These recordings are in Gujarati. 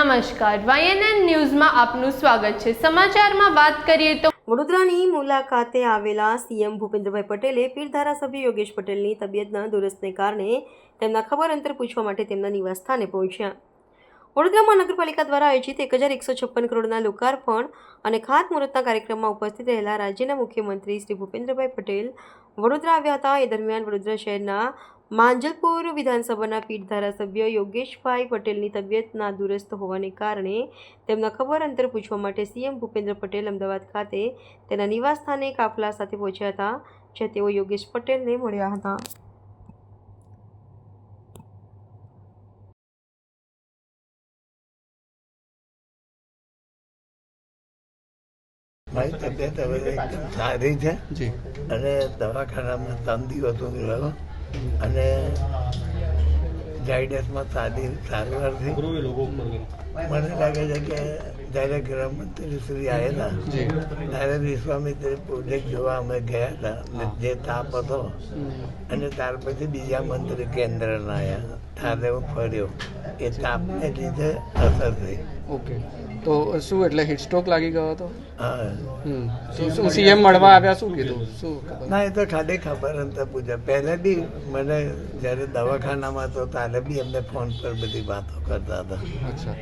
નમસ્કાર. વાયએનએન ન્યૂઝમાં આપનું સ્વાગત છે. સમાચારમાં વાત કરીએ તો વડોદરાની મુલાકાતે આવેલા સીએમ ભૂપેન્દ્રભાઈ પટેલે પીર ધારાસભ્ય યોગેશ પટેલની તબિયતના દુરસ્તને કારણે તેમના ખબર અંતર પૂછવા માટે તેમના નિવાસસ્થાને પહોંચ્યા. વડોદરા નગરપાલિકા દ્વારા આયોજિત એક હજાર એકસો છપ્પન કરોડના લોકાર્પણ અને ખાતમુહૂર્તના કાર્યક્રમમાં ઉપસ્થિત રહેલા રાજ્યના મુખ્યમંત્રી શ્રી ભૂપેન્દ્રભાઈ પટેલ, વડોદરા આવ્યા હતા. એ દરમિયાન વડોદરા શહેરના માંજલપુર વિધાનસભાના પીઠ ધારાસભ્ય યોગેશભાઈ પટેલની તબિયત નાદુરસ્ત હોવાને કારણે તેમના ખબર અંતર પૂછવા માટે સીએમ ભૂપેન્દ્ર પટેલ અમદાવાદ ખાતે તેના નિવાસસ્થાને કાફલા સાથે પહોંચ્યા હતા, જ્યાં તેઓ યોગેશ પટેલને મળ્યા હતા. મારી તબિયત હવે સારી છે. અને દવાખાનામાં ત્રણ દિવસ હું રહ્યો અને ઝાયડસમાં સારી સારવારથી મને લાગે છે કે જ્યારે ગૃહમંત્રી શ્રી આવેલા ત્યારે વિશ્વામિત્ર પ્રોજેક્ટ જોવા અમે ગયા હતા જે તાપ હતો. અને ત્યાર પછી બીજા મંત્રી કેન્દ્રના આવ્યા ત્યારે હું ફર્યો. એ તાપને લીધે અસર થઈ. ઓકે. તો શું એટલે હિટ સ્ટ્રોક લાગી ગયો હતો? હા. હમ. શું સીએમ મળવા આવ્યા શું કીધું? શું ના એ તો ખાલી ખબર અંતર પૂજા પહેલે બી મને જ્યારે દવાખાનામાં હતો ત્યારે બી એમને ફોન પર બધી વાતો કરતા હતા. અચ્છા.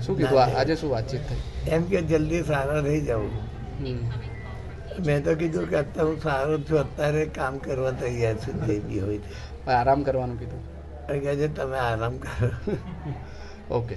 શું કીધું? આજે શું વાતચીત થઈ? એમ કે જલ્દી સારા થઈ હમ. મેં તો કીધું કે અત્યારે હું સારો છું. અત્યારે કામ કરવા તૈયાર છું જે બી હોય આરામ કરવાનું કીધું? કે તમે આરામ કરો. Okay.